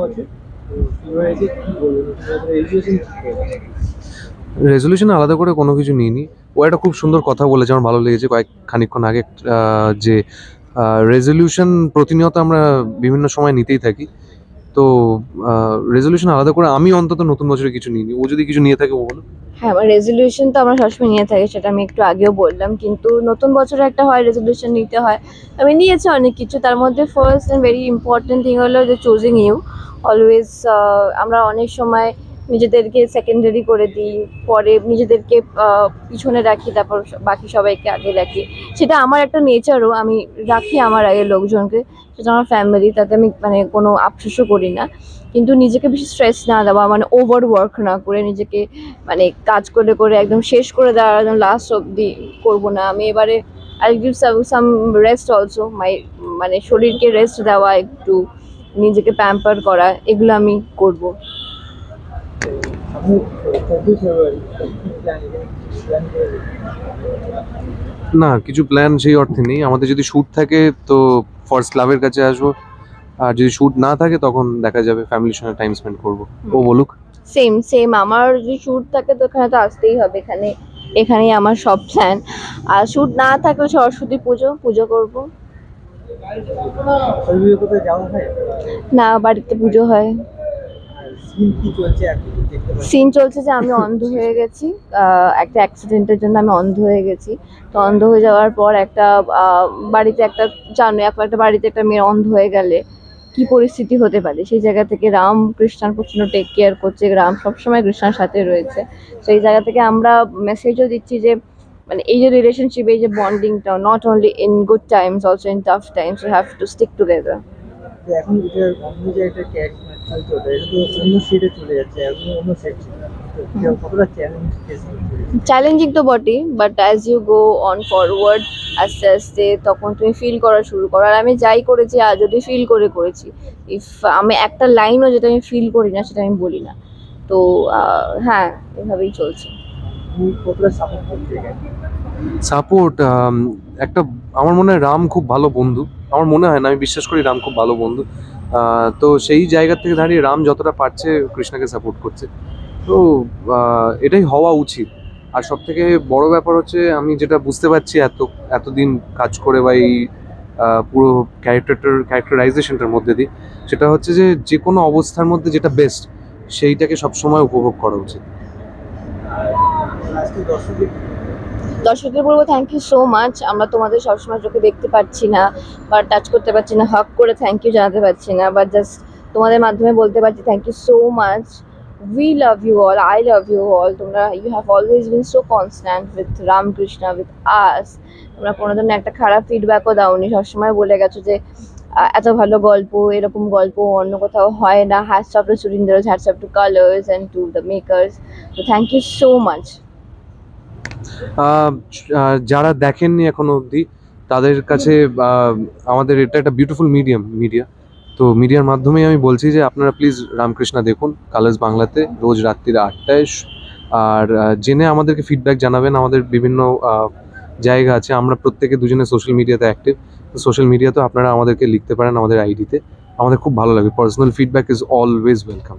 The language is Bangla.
বছর তো শুরু বলব? রেজুলেশন রেজলিউশন আলাদা করে কোনো কিছু নিইনি। ও একটা খুব সুন্দর কথা বলেছে আমার ভালো লেগেছে। কয়েক খানিকক্ষণ আগে আহ, যে রেজলিউশন প্রতিনিয়ত আমরা বিভিন্ন সময় নিতেই থাকি। তো রেজলিউশন আলাদা করে আমি অন্তত নতুন বছরে কিছু নিইনি। ও যদি কিছু নিয়ে থাকে ও বলো হ্যাঁ আমার রেজলিউশন তো আমরা সবসময় নিয়ে থাকি সেটা আমি একটু আগেও বললাম। কিন্তু নতুন বছরে একটা হয় রেজলিউশন নিতে হয়। আমি নিয়েছি অনেক কিছু। তার মধ্যে first and very important thing হলো যে চুজিং ইউ অলওয়েজ আমরা অনেক সময় নিজেদেরকে সেকেন্ডারি করে দিই, পরে নিজেদেরকে পিছনে রাখি, তারপর বাকি সবাইকে আগে রাখি। সেটা আমার একটা নেচারও আমি রাখি আমার আগে লোকজনকে, সেটা আমার ফ্যামিলি তাতে আমি মানে কোনো আফসোসও করি না। কিন্তু নিজেকে বেশি স্ট্রেস না দেওয়া মানে ওভার ওয়ার্ক না করে নিজেকে মানে কাজ করে করে একদম শেষ করে দেওয়া, একদম লাস্ট অবধি করব না। আমি এবারে I give some some rest also my মানে শরীরকে রেস্ট দেওয়া একটু। নিজেকে প্যাম্পার করা এগুলো আমি করব। না কিছু প্ল্যান সেই অর্থে নেই। আমাদের যদি শ্যুট থাকে তো ফার্স্ট ক্লাবের কাছে আসব। আর যদি শ্যুট না থাকে তখন দেখা যাবে ফ্যামিলির সঙ্গে টাইম স্পেন্ড করব। ও বলুক। সেম সেম আমার যদি শ্যুট থাকে তো এখানে তো আসতেই হবে। এখানে এখানেই আমার সব প্ল্যান আর শ্যুট না থাকলে সরস্বতী পুজো পুজো করব সরস্বতী কোথায় যাওয়া হয় না বাড়িতে পুজো হয়। সিন চলছে যে আমি অন্ধ হয়ে গেছি। একটা অ্যাক্সিডেন্টের জন্য আমি অন্ধ হয়ে গেছি। তো অন্ধ হয়ে যাওয়ার পর একটা বাড়িতে একটা জানো এখন একটা বাড়িতে একটা মেয়ে অন্ধ হয়ে গেলে কি পরিস্থিতি হতে পারে? সেই জায়গা থেকে রাম কৃষ্ণার প্রচণ্ড টেক কেয়ার করছে। রাম সবসময় কৃষ্ণার সাথে রয়েছে। সেই জায়গা থেকে আমরা মেসেজও দিচ্ছি যে মানে এই যে রিলেশনশিপ এই যে বন্ডিংটা not only in good times also in tough times you have to stick together এখন এটা অন্য যে একটা ক্যারেক্টার চলছে ওটা এটা তো অন্য সেটে চলে যাচ্ছে অন্য সেট ছিল তো এটা কতটা চ্যালেঞ্জ তো বটেই but as you go on forward আস্তে আস্তে তখন তুমি ফিল করা শুরু করো। আর আমি যাই করেছি আজ যদি ফিল করে করেছি ইফ আমি একটা লাইনও যেটা আমি ফিল করি না সেটা আমি বলি না। তো হ্যাঁ এভাবেই চলছে। সাপোর্ট সাপোর্ট একটা, আমার মনে হয় রাম খুব ভালো বন্ধু। আমার মনে হয় না, আমি বিশ্বাস করি রাম খুব ভালো বন্ধু। তো সেই জায়গা থেকে দাঁড়িয়ে রাম যতটা পারছে কৃষ্ণাকে সাপোর্ট করছে। তো এটাই হওয়া উচিত। আর সব থেকে বড় ব্যাপার হচ্ছে, আমি যেটা বুঝতে পারছি এত, এতদিন কাজ করে বা এই পুরো ক্যারেক্টারটার ক্যারেক্টারাইজেশনটার মধ্যে দিয়ে, সেটা হচ্ছে যে যে কোনো অবস্থার মধ্যে যেটা বেস্ট সেইটাকে সবসময় উপভোগ করা উচিত। দর্শকদের বলব থ্যাংক ইউ সো মাচ আমরা তোমাদের সবসময় চোখে দেখতে পাচ্ছি না, বা টাচ করতে পারছি না হক করে থ্যাংক ইউ জানাতে পারছি না বাট জাস্ট তোমাদের মাধ্যমে বলতে পারছি thank you so much we love you all I love you all তোমরা you have always been so constant with Ramakrishna with us তোমরা কোনো দিন একটা খারাপ ফিডব্যাকও দাওনি, সবসময় বলে গেছো যে এত ভালো গল্প, এরকম গল্প অন্য কোথাও হয় না। Hats off to Surinder's hats off to Colors and to the makers তো থ্যাংক ইউ সো মাচ যারা দেখেননি এখনও অবধি, তাদের কাছে আমাদের এটা একটা বিউটিফুল মিডিয়াম মিডিয়া তো মিডিয়ার মাধ্যমেই আমি বলছি যে আপনারা প্লিজ রামকৃষ্ণা দেখুন কালার্স বাংলাতে, রোজ রাত্রির আটটায়। আর জেনে আমাদেরকে ফিডব্যাক জানাবেন, আমাদের বিভিন্ন জায়গা আছে। আমরা প্রত্যেকে দুজনে সোশ্যাল মিডিয়াতে অ্যাক্টিভ সোশ্যাল মিডিয়াতেও আপনারা আমাদেরকে লিখতে পারেন আমাদের আইডিতে আমাদের খুব ভালো লাগে। Personal feedback is always welcome